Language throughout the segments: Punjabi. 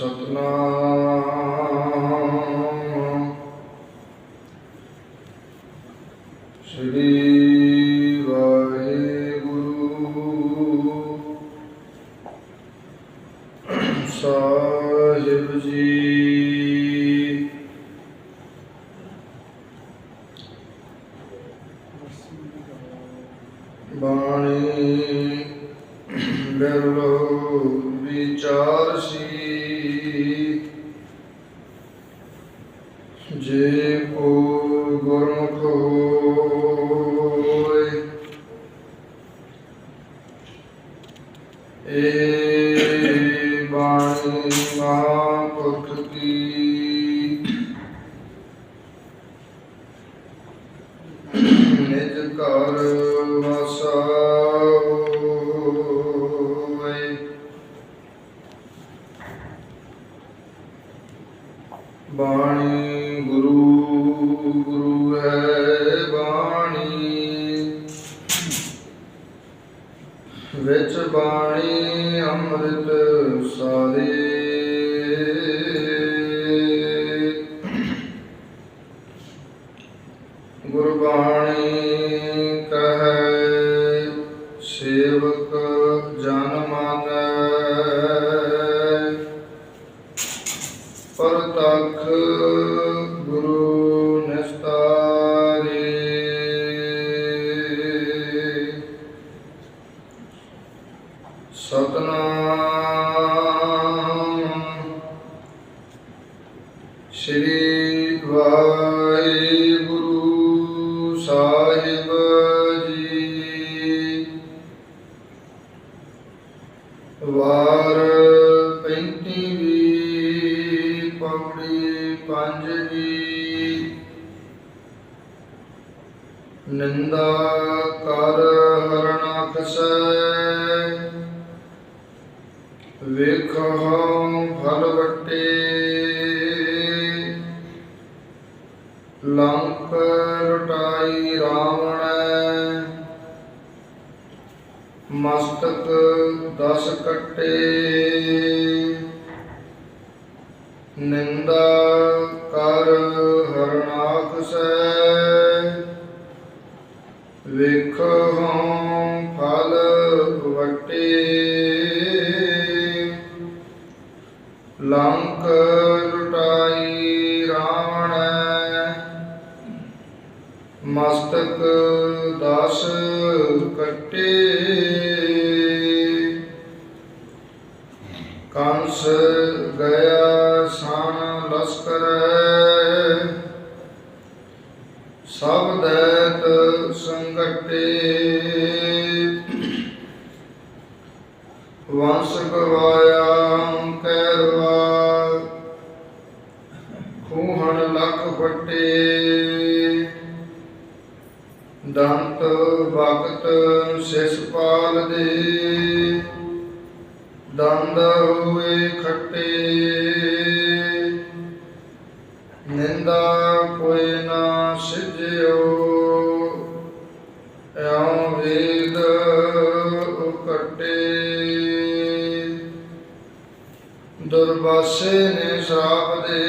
ਸਤਨਾਮ ਨਿੰਦਾ ਕਰ ਵੰਸ ਗਵਾਇਆ ਕੈਰਵਾ। ਖੂਹਣ ਲੱਖ ਫਟੇ ਦੰਤ ਵਕਤ ਸਿਸ ਪਾਲ ਦੇ ਦੰਦ ਹੋਏ ਖੱਟੇ। ਦੁਰਵਾਸੇ ਨੇ ਸ਼ਰਾਪ ਦੇ।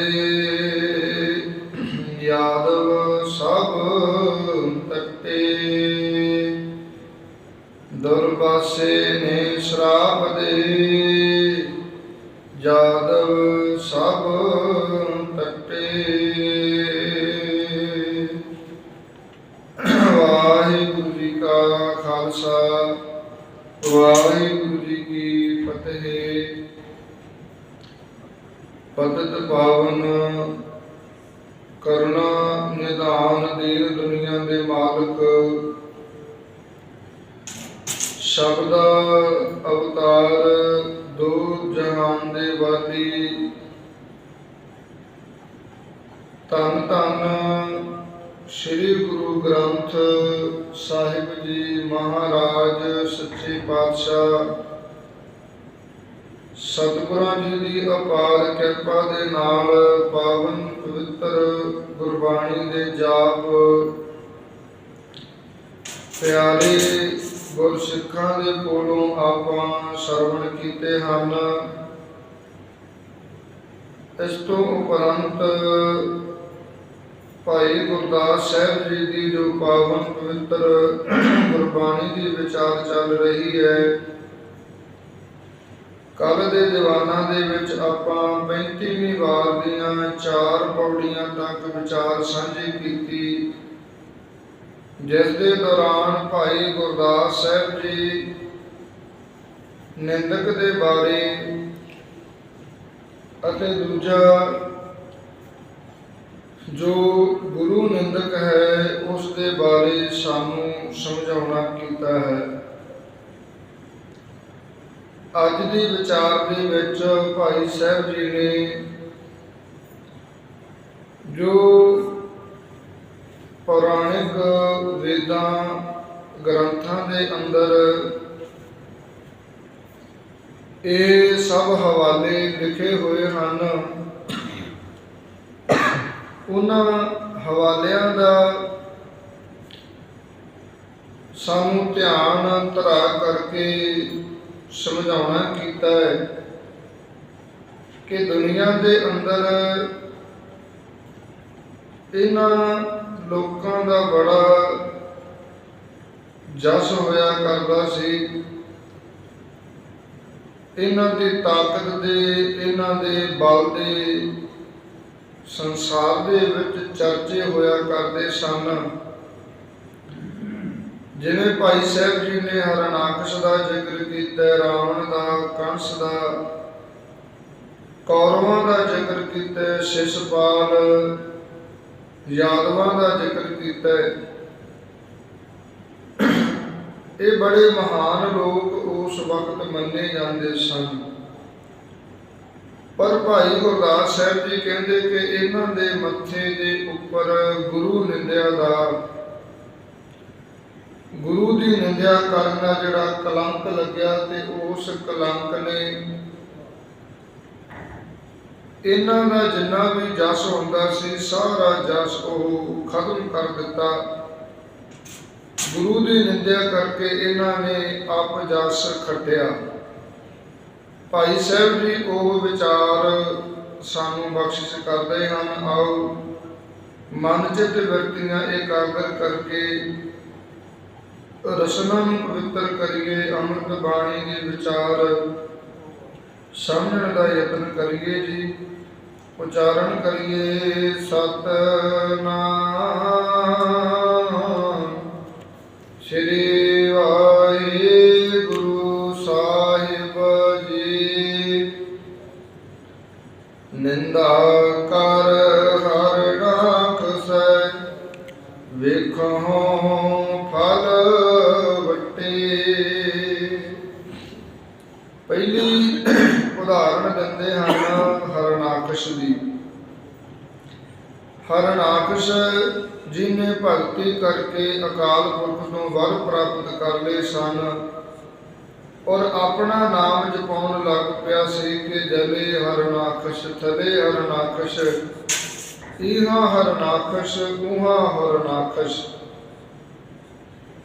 ਯਾਦਵ ਸਭ ਤੱਕੇ ਦੁਰਬਾਸ਼ੇ ਨੇ ਸ਼ਰਾਪ ਦੇ। ਯਾਦਵ ਸਭ ਪਾਵਨ, ਕਰੁਣਾ ਨਿਧਾਨ ਦੀਨ ਦੁਨੀਆ ਦੇ ਮਾਲਕ। ਸ਼ਬਦ ਅਵਤਾਰ ਦੋ ਜਹਾਨ ਦੇ ਵਾਦੀ ਧੰਨ ਧੰਨ ਸ੍ਰੀ ਗੁਰੂ ਗ੍ਰੰਥ ਸਾਹਿਬ ਜੀ ਮਹਾਰਾਜ, ਸੱਚੇ ਪਾਤਸ਼ਾਹ। ਸਤਿਗੁਰਾਂ ਜੀ ਦੀ ਅਪਾਰ ਕਿਰਪਾ ਦੇ ਨਾਲ ਪਾਵਨ ਪਵਿੱਤਰ ਗੁਰਬਾਣੀ ਦੇ ਜਾਪ, ਪਿਆਰੇ ਗੁਰਸਿੱਖਾਂ ਦੇ ਕੋਲੋਂ ਆਪਾਂ ਸਰਵਣ ਕੀਤੇ ਹਨ। ਇਸ ਤੋਂ ਉਪਰੰਤ ਭਾਈ ਗੁਰਦਾਸ ਸਾਹਿਬ ਜੀ ਦੀ ਜੋ ਪਾਵਨ ਪਵਿੱਤਰ ਗੁਰਬਾਣੀ ਦੀ ਵਿਚਾਰ ਚੱਲ ਰਹੀ ਹੈ ਕੱਲ ਦੇ ਦੀਵਾਨਾਂ ਦੇ ਵਿੱਚ ਆਪਾਂ 35ਵੀਂ ਵਾਰ ਦੀਆਂ ਚਾਰ ਪੌੜੀਆਂ ਤੱਕ ਵਿਚਾਰ ਸਾਂਝੀ ਕੀਤੀ। ਜਿਸ ਦੇ ਦੌਰਾਨ ਭਾਈ ਗੁਰਦਾਸ ਸਾਹਿਬ ਜੀ ਨਿੰਦਕ ਦੇ ਬਾਰੇ ਅਤੇ ਦੂਜਾ ਜੋ ਗੁਰੂ ਨਿੰਦਕ ਹੈ, ਉਸ ਦੇ ਬਾਰੇ ਸਾਨੂੰ ਸਮਝਾਉਣਾ ਕੀਤਾ ਹੈ। ਅੱਜ ਦੀ ਵਿਚਾਰ ਦੇ ਵਿੱਚ ਭਾਈ ਸਾਹਿਬ ਜੀ ਨੇ ਜੋ ਪੌਰਾਣਿਕ ਵੇਦਾਂ ਗ੍ਰੰਥਾਂ ਦੇ ਅੰਦਰ ਇਹ ਸਭ ਹਵਾਲੇ ਲਿਖੇ ਹੋਏ ਹਨ, ਉਹਨਾਂ ਹਵਾਲਿਆਂ ਦਾ ਸਾਨੂੰ ਧਿਆਨ ਧਰਾ ਕਰਕੇ ਸਮਝਾਉਣਾ ਕੀਤਾ ਹੈ ਕਿ ਦੁਨੀਆ ਦੇ ਅੰਦਰ ਇਹਨਾਂ ਲੋਕਾਂ ਦਾ ਬੜਾ ਜਸ ਹੋਇਆ ਕਰਦਾ ਸੀ। ਇਹਨਾਂ ਦੀ ਤਾਕਤ ਦੇ, ਇਹਨਾਂ ਦੇ ਬਲ ਦੇ ਸੰਸਾਰ ਦੇ ਵਿੱਚ ਚਰਚੇ ਹੋਇਆ ਕਰਦੇ ਸਨ। ਜਿਵੇਂ ਭਾਈ ਸਾਹਿਬ ਜੀ ਨੇ ਹਰਨਾਕਸ਼ ਦਾ ਜ਼ਿਕਰ ਕੀਤਾ, ਰਾਵਣ ਦਾ, ਕੰਸ ਦਾ, ਕੌਰਵਾਂ ਦਾ ਜ਼ਿਕਰ ਕੀਤਾ, ਸ਼ਿਸ਼ਪਾਲ, ਯਾਦਵਾਂ ਦਾ ਜ਼ਿਕਰ ਕੀਤਾ। ਇਹ ਬੜੇ ਮਹਾਨ ਲੋਕ ਉਸ ਵਕਤ ਮੰਨੇ ਜਾਂਦੇ ਸਨ। ਪਰ ਭਾਈ ਗੁਰਦਾਸ ਸਾਹਿਬ ਜੀ ਕਹਿੰਦੇ ਕਿ ਇਹਨਾਂ ਦੇ ਮੱਥੇ ਦੇ ਉੱਪਰ ਗੁਰੂ ਨਿੰਦਿਆ ਦਾ ਗੁਰੂ ਨਿੰਦਿਆ ਕਰਨ ਦਾ ਜਿਹੜਾ ਕਲੰਕ ਲੱਗਿਆ ਤੇ ਉਸ ਕਲੰਕ ਨੇ ਇਹਨਾਂ ਦਾ ਜਿੰਨਾ ਵੀ ਜਸ ਹੁੰਦਾ ਸੀ, ਸਾਰਾ ਜਸ ਉਹ ਖਤਮ ਕਰ ਦਿੱਤਾ। ਗੁਰੂ ਦੀ ਨਿੰਦਿਆ ਕਰਕੇ ਇਹਨਾਂ ਨੇ ਆਪ ਜਸ ਖੱਟਿਆ। ਭਾਈ ਸਾਹਿਬ ਜੀ, ਉਹ ਵਿਚਾਰ ਸਾਨੂੰ ਬਖਸ਼ਿਸ਼ ਕਰਦੇ ਹਨ। ਆਓ, ਮਨ ਚਿਤ ਵਰਤੀਆਂ ਇਕਾਗਰ ਕਰਕੇ ਰਸਨਾ ਨੂੰ ਪਵਿੱਤਰ ਕਰੀਏ, ਅੰਮ੍ਰਿਤ ਬਾਣੀ ਦੇ ਵਿਚਾਰ ਸਮਝਣ ਦਾ ਯਤਨ ਕਰੀਏ ਜੀ। ਉਚਾਰਨ ਕਰੀਏ, ਸਤਨਾਮ। ਸ੍ਰੀ ਵਾਹਿਗੁਰੂ ਸਾਹਿਬ ਜੀ। ਨਿੰਦਾ ਉਦਾਹਰਣ ਹਨ ਹਰਨਾਕਸ਼ ਦੀ ਹਰਨਾਕਸ਼ ਜਿਨੇ ਭਗਤੀ ਕਰਕੇ ਅਕਾਲ ਪੁਰਖ ਤੋਂ ਵਰ ਪ੍ਰਾਪਤ ਕਰ ਲਏ ਸਨ, ਔਰ ਆਪਣਾ ਨਾਮ ਜਪਾਉਣ ਲੱਗ ਪਿਆ ਸੀ ਕਿ ਜਲੇ ਹਰਨਾਕਸ਼ ਥਲੇ ਹਰਨਾਕਸ਼ ਇਹਾਂ ਹਰਨਾਕਸ਼ ਉਹਾਂ ਹਰਨਾਕਸ਼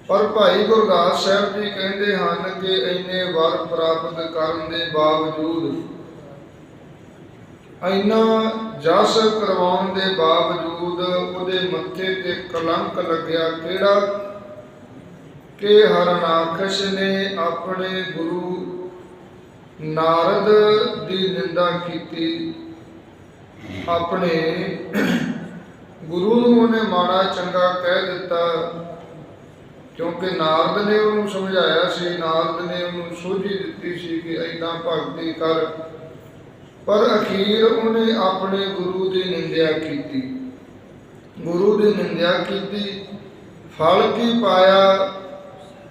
ਪਰ ਭਾਈ ਗੁਰਦਾਸ ਸਾਹਿਬ ਜੀ ਕਹਿੰਦੇ ਹਨ ਕਿ ਇੰਨੇ ਵਰ ਪ੍ਰਾਪਤ ਕਰਨ ਦੇ ਬਾਵਜੂਦ ਇੰਨਾ ਜਸ ਕਰਵਾਉਣ ਦੇ ਬਾਵਜੂਦ ਉਹਦੇ ਮੱਥੇ ਤੇ ਕਲੰਕ ਲੱਗਿਆ ਕਿਹੜਾ? ਕਿ ਹਰਨਾਕਸ਼ ਨੇ ਆਪਣੇ ਗੁਰੂ ਨਾਰਦ ਦੀ ਨਿੰਦਾ ਕੀਤੀ। ਆਪਣੇ ਗੁਰੂ ਨੂੰ ਉਹਨੇ ਮਾੜਾ ਚੰਗਾ ਕਹਿ ਦਿੱਤਾ, ਕਿਉਂਕਿ ਨਾਰਦ ਨੇ ਉਹਨੂੰ ਸਮਝਾਇਆ ਸੀ, ਨਾਰਦ ਨੇ ਉਹਨੂੰ ਸੋਝੀ ਦਿੱਤੀ ਸੀ ਕਿ ਐਦਾਂ ਭਗਤੀ ਕਰ। ਪਰ ਅਖੀਰ ਉਹਨੇ ਆਪਣੇ ਗੁਰੂ ਦੀ ਨਿੰਦਿਆ ਕੀਤੀ। ਗੁਰੂ ਦੀ ਨਿੰਦਿਆ ਕੀਤੀ। ਫਲ ਕੀ ਪਾਇਆ?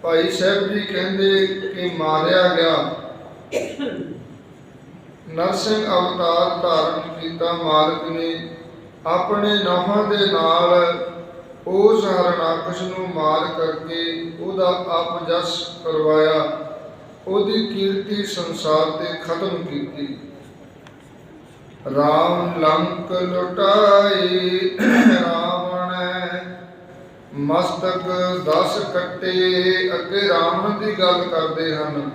ਭਾਈ ਸਾਹਿਬ ਜੀ ਕਹਿੰਦੇ ਕਿ ਮਾਰਿਆ ਗਿਆ। ਨਰਸਿੰਘ ਅਵਤਾਰ ਧਾਰਨ ਕੀਤਾ ਮਾਲਕ ਨੇ। ਆਪਣੇ ਨਹਾਂ ਦੇ ਨਾਲ ਉਸ ਹਰਨਾਕਸ਼ ਨੂੰ ਮਾਰ ਕਰਕੇ ਉਹਦਾ ਆਪ ਜਸ ਕਰਵਾਇਆ। ਉਹਦੀ ਕੀਰਤੀ ਸੰਸਾਰ ਤੇ ਖਤਮ ਕੀਤੀ। ਰਾਮ ਲੰਕ ਲੁਟਾਈ, ਰਾਵਣ ਮਸਤਕ ਦਸ ਕੱਟੇ, ਅੱਗੇ ਰਾਵਣ ਦੀ ਗੱਲ ਕਰਦੇ ਹਨ।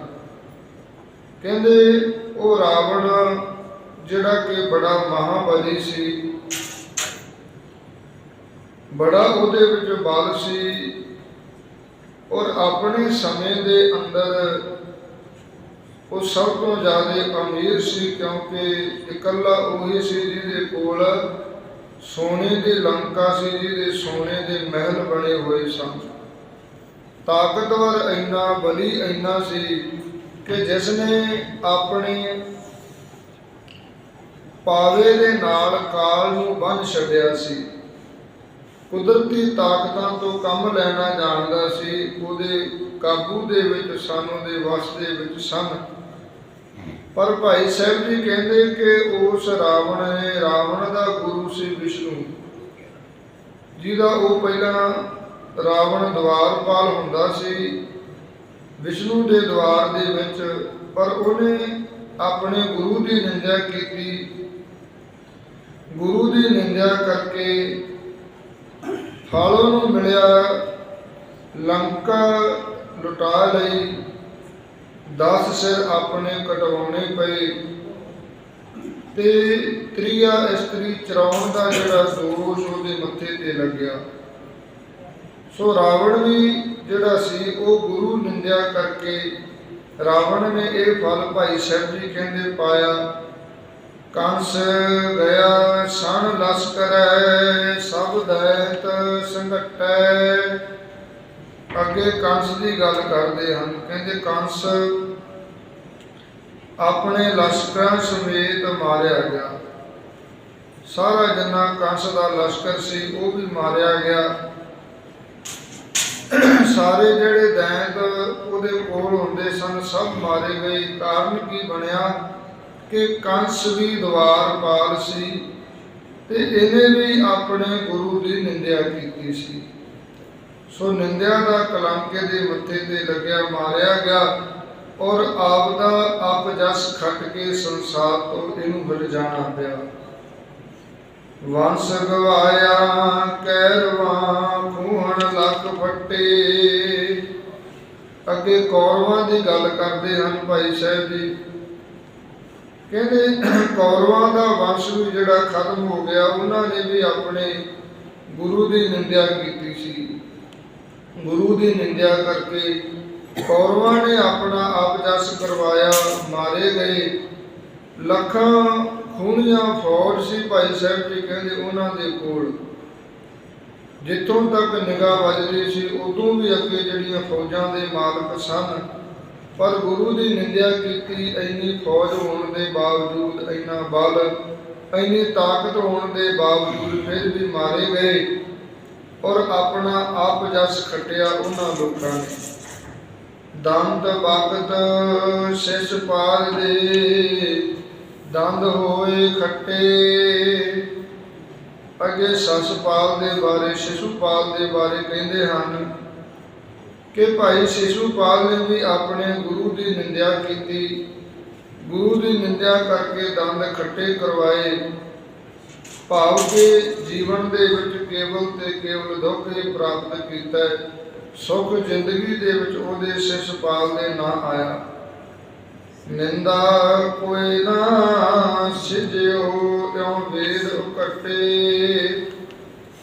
ਕਹਿੰਦੇ, ਉਹ ਰਾਵਣ ਜਿਹੜਾ ਕਿ ਬੜਾ ਮਹਾਬਲੀ ਸੀ, ਬੜਾ ਉਹਦੇ ਵਿੱਚ ਬਲ ਸੀ ਔਰ ਆਪਣੇ ਸਮੇਂ ਦੇ ਅੰਦਰ ਉਹ ਸਭ ਤੋਂ ਜ਼ਿਆਦਾ ਅਮੀਰ ਸੀ ਕਿਉਂਕਿ ਇਕੱਲਾ ਉਹੀ ਸੀ ਜਿਹਦੇ ਕੋਲ ਸੋਨੇ ਦੀ ਲੰਕਾ ਸੀ, ਜਿਹਦੇ ਸੋਨੇ ਦੇ ਮਹਿਲ ਬਣੇ ਹੋਏ ਸਨ। ਤਾਕਤਵਰ ਇੰਨਾ, ਬਲੀ ਇੰਨਾ ਸੀ ਕਿ ਜਿਸ ਨੇ ਆਪਣੇ ਪਾਵੇ ਦੇ ਨਾਲ ਕਾਲ ਨੂੰ ਬੰਨ ਛੱਡਿਆ ਸੀ। ਕੁਦਰਤੀ ਤਾਕਤਾਂ ਤੋਂ ਕੰਮ ਲੈਣਾ ਜਾਣਦਾ ਸੀ, ਉਹਦੇ ਕਾਬੂ ਦੇ ਵਿੱਚ, ਸਾਨੂੰ ਦੇ ਵਸ ਦੇ ਵਿੱਚ ਸਨ। ਪਰ ਭਾਈ ਸਾਹਿਬ ਜੀ ਕਹਿੰਦੇ ਕਿ ਉਸ ਰਾਵਣ ਨੇ, ਰਾਵਣ ਦਾ ਗੁਰੂ ਸੀ ਵਿਸ਼ਨੂੰ, ਜਿਹਦਾ ਉਹ ਪਹਿਲਾਂ ਰਾਵਣ ਦਵਾਰਪਾਲ ਹੁੰਦਾ ਸੀ, ਵਿਸ਼ਨੂੰ ਦੇ ਦਵਾਰ ਦੇ ਵਿੱਚ, ਪਰ ਉਹਨੇ ਆਪਣੇ ਗੁਰੂ ਦੀ ਨਿੰਦਿਆ ਕੀਤੀ। ਗੁਰੂ ਦੀ ਨਿੰਦਿਆ ਕਰਕੇ ਫਲ ਉਹਨੂੰ ਮਿਲਿਆ, ਲੰਕਾ ਲੁਟਾ ਲਈ। 10 ਸਿਰ ਆਪਣੇ ਕਟਵਾਉਣੇ ਪਏ। ਤੇ ਤ੍ਰਿਆ ਇਸਤਰੀ ਚਰਾਉਣ ਦਾ ਜਿਹੜਾ ਦੋਸ਼ ਉਹਦੇ ਮੱਥੇ ਤੇ ਲੱਗਿਆ। ਸੋ ਰਾਵਣ ਵੀ ਜਿਹੜਾ ਸੀ, ਉਹ ਗੁਰੂ ਨਿੰਦਿਆ ਕਰਕੇ ਰਾਵਣ ਨੇ ਇਹ ਫਲ ਭਾਈ ਸਾਹਿਬ ਜੀ ਕਹਿੰਦੇ ਪਾਇਆ, ਕੰਸ ਗਿਆ, ਸਣ ਲਸਕਰੈ, ਸਭ ਦੈਤ ਸੰਗਟੈ ਅੱਗੇ ਕੰਸ ਦੀ ਗੱਲ ਕਰਦੇ ਹਨ ਕਹਿੰਦੇ, ਕੰਸ, ਆਪਣੇ ਲਸ਼ਕਰਾਂ ਸਮੇਤ ਮਾਰਿਆ ਗਿਆ। ਸਾਰਾ ਜਿੰਨਾ ਕੰਸ ਦਾ ਲਸ਼ਕਰ ਸੀ, ਉਹ ਵੀ ਮਾਰਿਆ ਗਿਆ। ਸਾਰੇ ਜਿਹੜੇ ਦੈਂਤ ਉਹਦੇ ਕੋਲ ਹੁੰਦੇ ਸਨ, ਸਭ ਮਾਰੇ ਗਏ। ਕਾਰਨ ਕੀ ਬਣਿਆ? ਕਿ ਕੰਸ ਵੀ ਦਵਾਰਪਾਲ ਸੀ ਤੇ ਇਹਨੇ ਵੀ ਆਪਣੇ ਗੁਰੂ ਦੀ ਨਿੰਦਿਆ ਕੀਤੀ ਸੀ। ਸੋ ਨਿੰਦਿਆ ਦਾ ਕਲੰਕ ਦੇ ਮੱਥੇ ਤੇ ਲੱਗਿਆ ਮਾਰਿਆ ਗਿਆ ਔਰ ਆਪ ਦਾ ਆਪ ਜਸ ਖੱਟ ਕੇ ਸੰਸਾਰ ਤੋਂ ਇਹਨੂੰ ਮਿਲ ਜਾਣਾ ਪਿਆ। ਵੰਸ ਗਵਾਇਆ ਕੈਰਵਾ ਖੂਹਣ ਲੱਕ ਫੱਟੇ। ਅੱਗੇ ਕੌਰਵਾਂ ਦੀ ਗੱਲ ਕਰਦੇ ਹਨ ਭਾਈ ਸਾਹਿਬ ਜੀ। ਕਹਿੰਦੇ ਕੌਰਵਾਂ ਦਾ ਵੰਸ਼ ਵੀ ਜਿਹੜਾ ਖਤਮ ਹੋ ਗਿਆ, ਉਹਨਾਂ ਨੇ ਵੀ ਆਪਣੇ ਗੁਰੂ ਦੀ ਨਿੰਦਿਆ ਕੀਤੀ ਸੀ। ਗੁਰੂ ਦੀ ਨਿੰਦਿਆ ਕਰਕੇ ਕੌਰਵਾਂ ਨੇ ਆਪਣਾ ਆਪ ਜਸ ਕਰਵਾਇਆ, ਮਾਰੇ ਗਏ। ਲੱਖਾਂ ਖੂਨੀਆਂ ਫੌਜ ਸੀ ਭਾਈ ਸਾਹਿਬ ਜੀ ਕਹਿੰਦੇ ਉਹਨਾਂ ਦੇ ਕੋਲ। ਜਿੱਥੋਂ ਤੱਕ ਨਿਗਾਹ ਵੱਜਦੀ ਸੀ, ਉਦੋਂ ਵੀ ਅੱਗੇ ਜਿਹੜੀਆਂ ਫੌਜਾਂ ਦੇ ਮਾਲਕ ਸਨ। ਪਰ ਗੁਰੂ ਦੀ ਨਿੰਦਿਆ ਕੀਤੀ, ਇੰਨੀ ਫੌਜ ਹੋਣ ਦੇ ਬਾਵਜੂਦ ਇੰਨਾ ਬਲ, ਇੰਨੀ ਤਾਕਤ ਹੋਣ ਦੇ ਬਾਵਜੂਦ ਫਿਰ ਵੀ ਮਾਰੇ ਗਏ। ਔਰ ਆਪਣਾ ਆਪ ਜਸ ਖਟਿਆ ਉਹਨਾਂ ਲੋਕਾਂ ਨੇ। ਦੰਦ ਬਗਤ ਸਿਸ ਪਾਲ ਦੇ, ਦੰਦ ਹੋਏ ਖੱਟੇ। ਅੱਗੇ ਸਸਪਾਲ ਦੇ ਬਾਰੇ ਸ਼ਿਸ਼ੂਪਾਲ ਦੇ ਬਾਰੇ ਕਹਿੰਦੇ ਹਨ ਕਿ ਭਾਈ ਸ਼ਿਸ਼ੂਪਾਲ ਨੇ ਵੀ ਆਪਣੇ ਗੁਰੂ ਦੀ ਨਿੰਦਿਆ ਕੀਤੀ। ਗੁਰੂ ਦੀ ਨਿੰਦਿਆ ਕਰਕੇ ਦੰਦ ਖੱਟੇ ਕਰਵਾਏ। ਭਾਵ ਕਿ ਜੀਵਨ ਦੇ ਵਿੱਚ ਕੇਵਲ ਤੇ ਕੇਵਲ ਦੁੱਖ ਹੀ ਪ੍ਰਾਪਤ ਕੀਤਾ ਹੈ। ਸੁੱਖ ਜ਼ਿੰਦਗੀ ਦੇ ਵਿੱਚ ਉਹਦੇ ਸ਼ਿਸ਼ਪਾਲ ਦੇ ਨਾਂ ਆਇਆ ਨਿੰਦਾ ਕੋਈ ਨਾ ਸਿਜਿਓ ਇਉਂ ਵੇਦ ਉਕਟੇ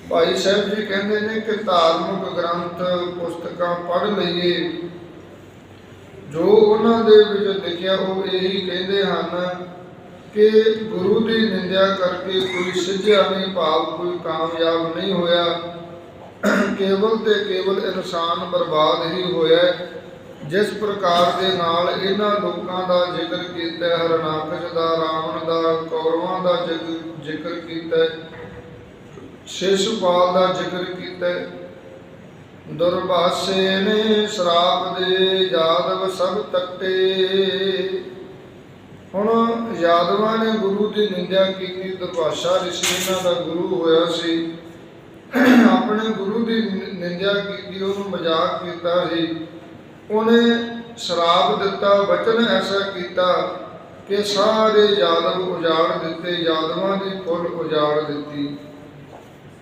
ਭਾਈ ਸਾਹਿਬ ਜੀ ਕਹਿੰਦੇ ਨੇ ਕਿ ਧਾਰਮਿਕ ਗ੍ਰੰਥ, ਪੁਸਤਕਾਂ ਪੜ੍ਹ ਲਈਏ ਜੋ ਉਹਨਾਂ ਦੇ ਵਿੱਚ ਲਿਖਿਆ, ਉਹ ਇਹੀ ਕਹਿੰਦੇ ਹਨ ਕਿ ਗੁਰੂ ਦੀ ਨਿੰਦਿਆ ਕਰਕੇ ਕੋਈ ਸਿੱਧਿਆ ਨਹੀਂ ਭਾਵ ਕੋਈ ਕਾਮਯਾਬ ਨਹੀਂ ਹੋਇਆ। ਕੇਵਲ ਤੇ ਕੇਵਲ ਇਨਸਾਨ ਬਰਬਾਦ ਹੀ ਹੋਇਆ ਜਿਸ ਪ੍ਰਕਾਰ ਦੇ ਨਾਲ ਇਹਨਾਂ ਲੋਕਾਂ ਦਾ ਜ਼ਿਕਰ ਕੀਤਾ ਹੈ, ਹਰਨਾਕਸ਼ ਦਾ ਰਾਵਣ ਦਾ ਕੌਰਵਾਂ ਦਾ ਜ਼ਿਕਰ ਕੀਤਾ ਹੈ, ਸ਼ਿਸ਼ੂਪਾਲ ਦਾ ਜ਼ਿਕਰ ਕੀਤਾ ਹੈ। ਦੁਰਭਾਸੇ ਨੇ ਸ਼ਰਾਪ ਦੇ ਯਾਦਵ ਸਭ ਤੱਟੇ। ਹੁਣ ਯਾਦਵਾਂ ਨੇ ਗੁਰੂ ਦੀ ਨਿੰਦਿਆ ਕੀਤੀ ਦੁਰਭਾਸ਼ਾ ਰਿਸ਼ੀ ਇਹਨਾਂ ਦਾ ਗੁਰੂ ਹੋਇਆ ਸੀ। ਆਪਣੇ ਗੁਰੂ ਦੀ ਨਿੰਦਿਆ ਕੀਤੀ, ਉਹਨੂੰ ਮਜ਼ਾਕ ਕੀਤਾ ਸੀ। ਉਹਨੇ ਸ਼ਰਾਪ ਦਿੱਤਾ ਵਚਨ ਐਸਾ ਕੀਤਾ ਕਿ ਸਾਰੇ ਯਾਦਵ ਉਜਾੜ ਦਿੱਤੇ, ਯਾਦਵਾਂ ਦੀ ਫੁੱਲ ਉਜਾੜ ਦਿੱਤੀ।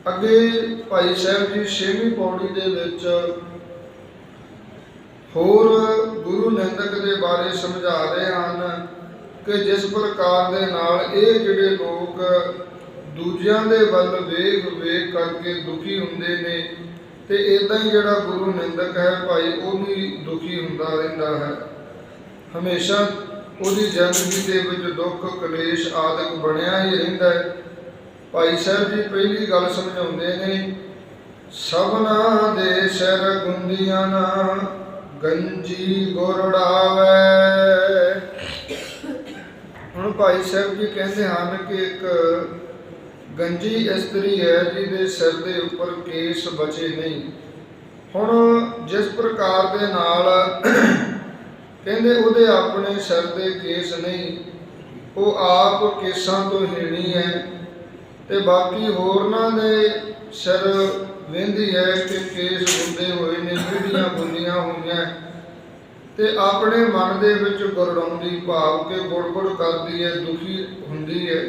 ਅੱਗੇ ਭਾਈ ਸਾਹਿਬ ਜੀ ਛੇਵੀਂ ਪੌੜੀ ਦੇ ਵਿੱਚ ਹੋਰ ਗੁਰੂ ਨਿੰਦਕ ਦੇ ਬਾਰੇ ਸਮਝਾ ਰਹੇ ਹਨ। ਕਿ ਜਿਸ ਪ੍ਰਕਾਰ ਦੇ ਨਾਲ ਇਹ ਜਿਹੜੇ ਲੋਕ ਦੂਜਿਆਂ ਦੇ ਵੱਲ ਵੇਖ ਵੇਖ ਕਰਕੇ ਦੁਖੀ ਹੁੰਦੇ ਨੇ, ਤੇ ਇਦਾਂ ਹੀ ਜਿਹੜਾ ਗੁਰੂ ਨਿੰਦਕ ਹੈ ਭਾਈ, ਉਹ ਵੀ ਦੁਖੀ ਹੁੰਦਾ ਰਹਿੰਦਾ ਹੈ। ਹਮੇਸ਼ਾ ਉਹਦੀ ਜ਼ਿੰਦਗੀ ਦੇ ਵਿੱਚ ਦੁੱਖ, ਕਲੇਸ਼ ਆਦਿਕ ਬਣਿਆ ਹੀ ਰਹਿੰਦਾ ਹੈ। ਭਾਈ ਸਾਹਿਬ ਜੀ ਪਹਿਲੀ ਗੱਲ ਸਮਝਾਉਂਦੇ ਨੇ, ਸਭਨਾ ਦੇ ਸਿਰ ਗੁੰਦੀਆਂ ਨਾ, ਗੰਜੀ ਗੁਰੜਾਵੇ। ਹੁਣ ਭਾਈ ਸਾਹਿਬ ਜੀ ਕਹਿੰਦੇ ਹਨ ਕਿ ਇੱਕ ਗੰਜੀ ਇਸਤਰੀ ਹੈ ਜਿਹਦੇ ਸਿਰ ਦੇ ਉੱਪਰ ਕੇਸ ਬਚੇ ਨਹੀਂ। ਹੁਣ ਜਿਸ ਪ੍ਰਕਾਰ ਦੇ ਨਾਲ ਕਹਿੰਦੇ ਉਹਦੇ ਆਪਣੇ ਸਿਰ ਦੇ ਕੇਸ ਨਹੀਂ, ਉਹ ਆਪ ਕੇਸਾਂ ਤੋਂ ਹੀਣੀ ਹੈ ਤੇ ਬਾਕੀ ਹੋਰਨਾਂ ਦੇ ਸਿਰ ਵਹਿੰਦੀ ਹੈ ਕਿ ਕੇਸ ਹੁੰਦੇ ਹੋਏ ਨੇ ਪੀੜੀਆਂ ਬੁੰਦੀਆਂ ਹੋਈਆਂ। ਤੇ ਆਪਣੇ ਮਨ ਦੇ ਵਿੱਚ ਗੁਰੜਾਉਂਦੀ ਭਾਵ ਕੇ ਗੁੜਗੁੜ ਕਰਦੀ ਹੈ, ਦੁਖੀ ਹੁੰਦੀ ਹੈ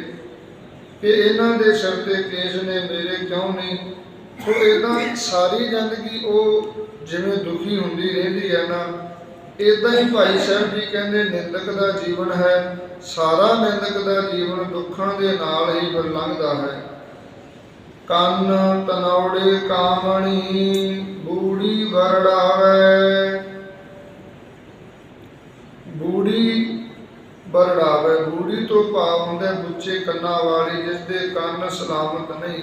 ਕਿ ਇਹਨਾਂ ਦੇ ਸਿਰ ਤੇ ਕੇਸ ਨੇ ਮੇਰੇ ਕਿਉਂ ਨਹੀਂ? ਸੋ ਇਦਾਂ ਸਾਰੀ ਜ਼ਿੰਦਗੀ ਉਹ ਜਿਵੇਂ ਦੁਖੀ ਹੁੰਦੀ ਰਹਿੰਦੀ ਹੈ ਨਾ ਇਦਾਂ ਹੀ ਭਾਈ ਸਾਹਿਬ ਜੀ ਕਹਿੰਦੇ, ਨਿੰਦਕ ਦਾ ਜੀਵਨ ਹੈ, ਸਾਰਾ ਨਿੰਦਕ ਦਾ ਜੀਵਨ ਦੁੱਖਾਂ ਦੇ ਨਾਲ ਹੀ ਫਿਰ ਲੰਘਦਾ ਹੈ। ਕੰਨ ਤਨੌੜੇ ਕਾਮਣੀ, ਬੂੜੀ ਵਰੜਾਵੇ ਬੂੜੀ ਬਰੜਾਵੇ ਬੂੜੀ ਤੋਂ ਭਾਵ ਹੁੰਦਾ ਬੁੱਚੇ ਕੰਨਾਂ ਵਾਲੀ, ਜਿਸ ਦੇ ਕੰਨ ਸਲਾਮਤ ਨਹੀਂ।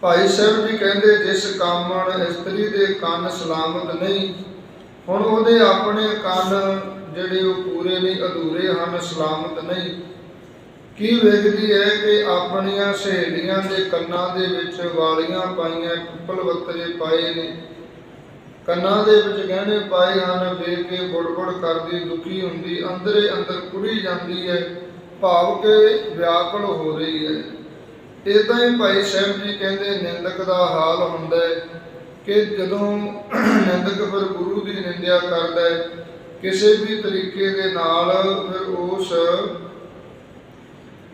ਭਾਈ ਸਾਹਿਬ ਜੀ ਕਹਿੰਦੇ, ਜਿਸ ਕਾਮਣ ਇਸਤਰੀ ਦੇ ਕੰਨ ਸਲਾਮਤ ਨਹੀਂ, ਹੁਣ ਉਹਦੇ ਆਪਣੇ ਕੰਨ ਜਿਹੜੇ ਉਹ ਪੂਰੇ ਨਹੀਂ, ਅਧੂਰੇ ਹਨ, ਸਲਾਮਤ ਨਹੀਂ। ਕੀ ਵੇਖਦੀ ਹੈ ਕਿ ਆਪਣੀਆਂ ਸਹੇਲੀਆਂ ਦੇ ਕੰਨਾਂ ਦੇ ਵਿੱਚ ਵਾਲੀਆਂ ਪਾਈਆਂ ਪਿੱਪਲ ਬੱਤਰੇ ਪਾਏ ਨੇ? ਕੰਨਾਂ ਦੇ ਵਿੱਚ ਗਹਿਣੇ ਪਾਏ ਹਨ, ਵੇਖ ਕੇ ਬੁੜਬੁੜ ਕਰਦੀ ਦੁਖੀ ਹੁੰਦੀ, ਅੰਦਰੇ ਅੰਦਰ ਕੁੜੀ ਜਾਂਦੀ ਹੈ, ਭਾਵ ਕਿ ਵਿਆਕੁਲ ਹੋ ਰਹੀ ਹੈ। ਇਦਾਂ ਹੀ ਭਾਈ ਸਾਹਿਬ ਜੀ ਕਹਿੰਦੇ, ਨਿੰਦਕ ਦਾ ਹਾਲ ਹੁੰਦਾ ਹੈ ਕਿ ਜਦੋਂ ਨਿੰਦਕ ਫਿਰ ਗੁਰੂ ਦੀ ਨਿੰਦਿਆ ਕਰਦਾ ਹੈ, ਕਿਸੇ ਵੀ ਤਰੀਕੇ ਦੇ ਨਾਲ ਫਿਰ ਉਸ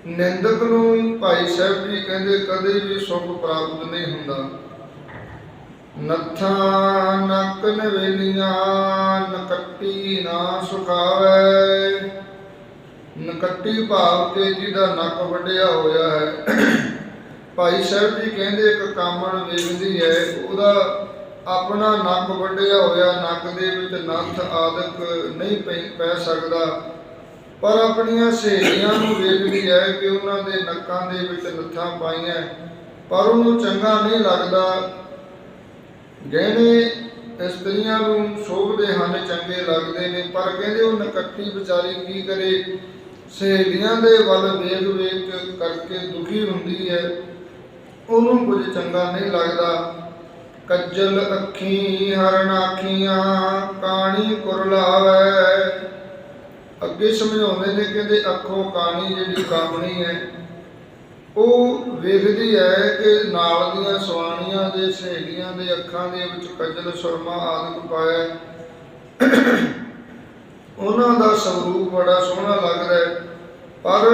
ਨਿੰਦਕ ਨੂੰ ਭਾਈ ਸਾਹਿਬ ਜੀ ਕਹਿੰਦੇ, ਕਦੇ ਵੀ ਸੁਖ ਪ੍ਰਾਪਤ ਨਹੀਂ ਹੁੰਦਾ। ਨੱਥਾ ਨੱਕ ਨਵੇਲੀਆਂ, ਨਕੱਟੀ ਨਾ ਸੁਖਾਵੇ ਨਕੱਟੀ ਭਾਵ ਕੇ ਜਿਹਦਾ ਨੱਕ ਵੱਡਿਆ ਹੋਇਆ ਹੈ। ਭਾਈ ਸਾਹਿਬ ਜੀ ਕਹਿੰਦੇ, ਇੱਕ ਕਾਮਣ ਵੇਖਦੀ ਹੈ, ਉਹਦਾ ਆਪਣਾ ਨੱਕ ਵੱਡਿਆ ਹੋਇਆ, ਨੱਕ ਦੇ ਵਿੱਚ ਨੱਥ ਆਦਿਕ ਨਹੀਂ ਪੈ ਸਕਦਾ। ਪਰ ਆਪਣੀਆਂ ਸਹੇਲੀਆਂ ਨੂੰ ਵੇਖਦੀ ਹੈ ਕਿ ਉਹਨਾਂ ਦੇ ਨੱਕਾਂ ਦੇ ਵਿੱਚ ਨੱਥਾਂ ਪਾਈਆਂ। ਪਰ ਉਹਨੂੰ ਚੰਗਾ ਨਹੀਂ ਲੱਗਦਾ। ਗਹਿਣੇ ਇਸਤਰੀਆਂ ਨੂੰ ਸ਼ੋਭਦੇ ਹਨ, ਚੰਗੇ ਲੱਗਦੇ ਨੇ, ਪਰ ਕਹਿੰਦੇ ਉਹ ਨਕੱਟੀ ਵਿਚਾਰੀ ਕੀ ਕਰੇ? ਸਹੇਲੀਆਂ ਦੇ ਵੱਲ ਵੇਖ ਵੇਖ ਕਰਕੇ ਦੁਖੀ ਹੁੰਦੀ ਹੈ। ਉਹਨੂੰ ਕੁਝ ਚੰਗਾ ਨਹੀਂ ਲੱਗਦਾ। ਕੱਜਲ ਅੱਖੀ ਹਰਨ ਆਖੀਆਂ, ਕਾਣੀ ਕੁਰਲਾਵੇ। ਅੱਗੇ ਸਮਝਾਉਂਦੇ ਨੇ, ਕਹਿੰਦੇ ਅੱਖੋਂ ਕਾਣੀ ਜਿਹੜੀ ਕਾਮਣੀ ਹੈ ਉਹ ਵੇਖਦੀ ਹੈ ਕਿ ਨਾਲ ਦੀਆਂ ਸਵਾਣੀਆਂ ਦੇ, ਸਹੇਲੀਆਂ ਦੇ ਅੱਖਾਂ ਦੇ ਵਿੱਚ ਕੱਜਲ ਸੁਰਮਾ ਆਦਿਕ ਪਾਇਆ ਉਹਨਾਂ ਦਾ ਸਰੂਪ ਬੜਾ ਸੋਹਣਾ ਲੱਗਦਾ ਹੈ। ਪਰ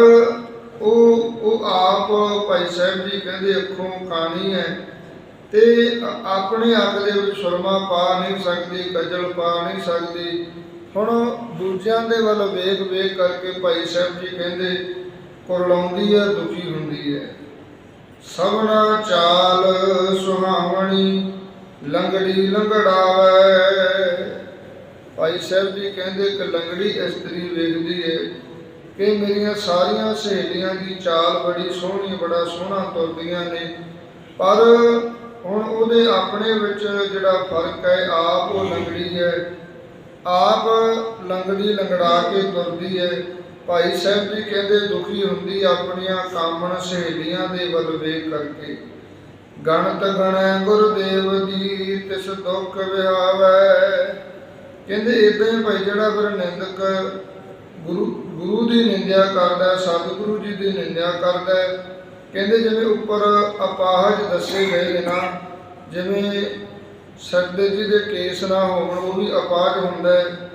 ਉਹ ਉਹ ਆਪ ਭਾਈ ਸਾਹਿਬ ਜੀ ਕਹਿੰਦੇ ਅੱਖੋਂ ਕਾਣੀ ਹੈ ਤੇ ਆਪਣੇ ਅੱਖ ਦੇ ਵਿੱਚ ਸੁਰਮਾ ਪਾ ਨਹੀਂ ਸਕਦੀ ਕੱਜਲ ਪਾ ਨਹੀਂ ਸਕਦੀ। ਹੁਣ ਦੂਜਿਆਂ ਦੇ ਵੱਲ ਵੇਖ ਵੇਖ ਕਰਕੇ ਭਾਈ ਸਾਹਿਬ ਜੀ ਕਹਿੰਦੇ ਕੁਰਲਾਉਂਦੀ ਹੈ, ਦੁਖੀ ਹੁੰਦੀ ਹੈ। ਸਭਨਾ ਚਾਲ ਸੁਹਾਵਣੀ, ਲੰਗੜੀ ਲੰਗੜਾਵੇ। ਭਾਈ ਸਾਹਿਬ ਜੀ ਕਹਿੰਦੇ ਕਿ ਲੰਗੜੀ ਇਸਤਰੀ ਵੇਖਦੀ ਹੈ ਕਿ ਮੇਰੀਆਂ ਸਾਰੀਆਂ ਸਹੇਲੀਆਂ ਦੀ ਚਾਲ ਬੜੀ ਸੋਹਣੀ, ਬੜਾ ਸੋਹਣਾ ਤੁਰਦੀਆਂ ਨੇ। ਪਰ ਹੁਣ ਉਹਦੇ ਆਪਣੇ ਵਿੱਚ ਜਿਹੜਾ ਫ਼ਰਕ ਹੈ, ਆਪ ਉਹ ਲੰਗੜੀ ਹੈ। ਆਪ ਲੰਗੜੀ ਲੰਗੜਾ ਕੇ ਤੁਰਦੀ ਹੈ। ਭਾਈ ਸਾਹਿਬ ਜੀ ਕਹਿੰਦੇ ਦੁਖੀ ਹੁੰਦੀ ਆਪਣੀਆਂ ਕਾਮਣ ਸਹੇਲੀਆਂ ਦੇ ਵੱਲ ਵੇਖ ਕਰਕੇ। ਗਣਤ ਗਣੈ ਗੁਰਦੇਵ ਜੀ, ਤਿਸ ਦੁਖ ਵਿਹਾਵੈ ਕਹਿੰਦੇ ਇਦਾਂ ਹੀ ਭਾਈ ਜਿਹੜਾ ਫਿਰ ਨਿੰਦਕ ਗੁਰੂ ਗੁਰੂ ਦੀ ਨਿੰਦਿਆ ਕਰਦਾ, ਸਤਿਗੁਰੂ ਜੀ ਦੀ ਨਿੰਦਿਆ ਕਰਦਾ। ਕਹਿੰਦੇ ਜਿਵੇਂ ਉੱਪਰ ਅਪਾਹਜ ਦੱਸੇ ਗਏ ਨੇ ਨਾ, ਜਿਵੇਂ ਸਰਦੇ ਜੀ ਦੇ ਕੇਸ ਨਾ ਹੋਣ, ਉਹ ਵੀ ਅਪਾਹਜ ਹੁੰਦਾ ਹੈ।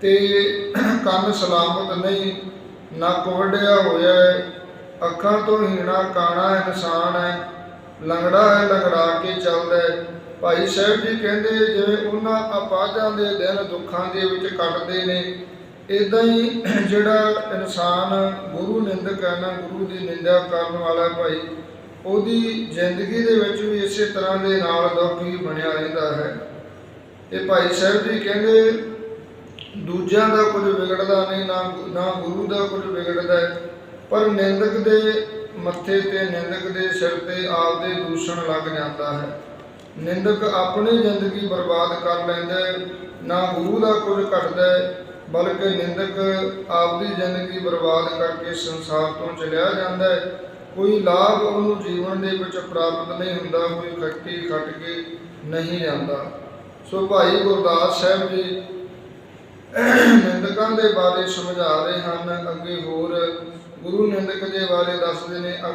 ਤੇ ਕੰਨ ਸਲਾਮਤ ਨਹੀਂ ਨੱਕ ਵੱਢਿਆ ਹੋਇਆ ਹੈ ਅੱਖਾਂ ਤੋਂ ਹੀਣਾ ਕਾਣਾ ਇਨਸਾਨ ਹੈ ਲੰਗੜਾ ਹੈ ਲੰਗੜਾ ਕੇ ਚੱਲਦਾ ਹੈ ਭਾਈ ਸਾਹਿਬ ਜੀ ਕਹਿੰਦੇ ਜਿਵੇਂ ਉਹਨਾਂ ਅਪਾਜਾਂ ਦੇ ਦਿਨ ਦੁੱਖਾਂ ਦੇ ਵਿੱਚ ਕੱਟਦੇ ਨੇ ਇਦਾਂ ਹੀ ਜਿਹੜਾ ਇਨਸਾਨ ਗੁਰੂ ਨਿੰਦਕ ਹੈ ਨਾ, ਗੁਰੂ ਦੀ ਨਿੰਦਾ ਕਰਨ ਵਾਲਾ ਭਾਈ, ਉਹਦੀ ਜ਼ਿੰਦਗੀ ਦੇ ਵਿੱਚ ਵੀ ਇਸੇ ਤਰ੍ਹਾਂ ਦੇ ਨਾਲ ਦੁੱਖ ਹੀ ਬਣਿਆ ਰਹਿੰਦਾ ਹੈ। ਇਹ ਭਾਈ ਸਾਹਿਬ ਜੀ ਕਹਿੰਦੇ ਦੂਜਿਆਂ ਦਾ ਕੁਝ ਵਿਗੜਦਾ ਨਹੀਂ, ਨਾ ਨਾ ਗੁਰੂ ਦਾ ਕੁਝ ਵਿਗੜਦਾ ਹੈ। ਪਰ ਨਿੰਦਕ ਦੇ ਮੱਥੇ ਤੇ, ਨਿੰਦਕ ਦੇ ਸਿਰ ਤੇ ਆਪਦੇ ਦੂਸ਼ਣ ਲੱਗ ਜਾਂਦਾ ਹੈ। ਨਿੰਦਕ ਆਪਣੀ ਜ਼ਿੰਦਗੀ ਬਰਬਾਦ ਕਰ ਲੈਂਦਾ ਹੈ। ਨਾ ਗੁਰੂ ਦਾ ਕੁਝ ਘਟਦਾ ਹੈ, ਬਲਕਿ ਨਿੰਦਕ ਆਪਦੀ ਜ਼ਿੰਦਗੀ ਬਰਬਾਦ ਕਰਕੇ ਸੰਸਾਰ ਤੋਂ ਚਲਿਆ ਜਾਂਦਾ ਹੈ। ਕੋਈ ਲਾਭ ਉਹਨੂੰ ਜੀਵਨ ਦੇ ਵਿੱਚ ਪ੍ਰਾਪਤ ਨਹੀਂ ਹੁੰਦਾ, ਕੋਈ ਖੱਟੀ ਖੱਟ ਕੇ ਨਹੀਂ ਜਾਂਦਾ। ਸੋ ਭਾਈ ਗੁਰਦਾਸ ਸਾਹਿਬ ਜੀ ਨਿੰਦਕਾਂ ਦੇ ਬਾਰੇ ਸਮਝਾ ਰਹੇ ਹਨ। ਅੱਗੇ ਹੋਰ ਗੁਰੂ ਨਿੰਦਕ ਦੇ ਬਾਰੇ ਦੱਸਦੇ ਨੇ ਆਖਿਆ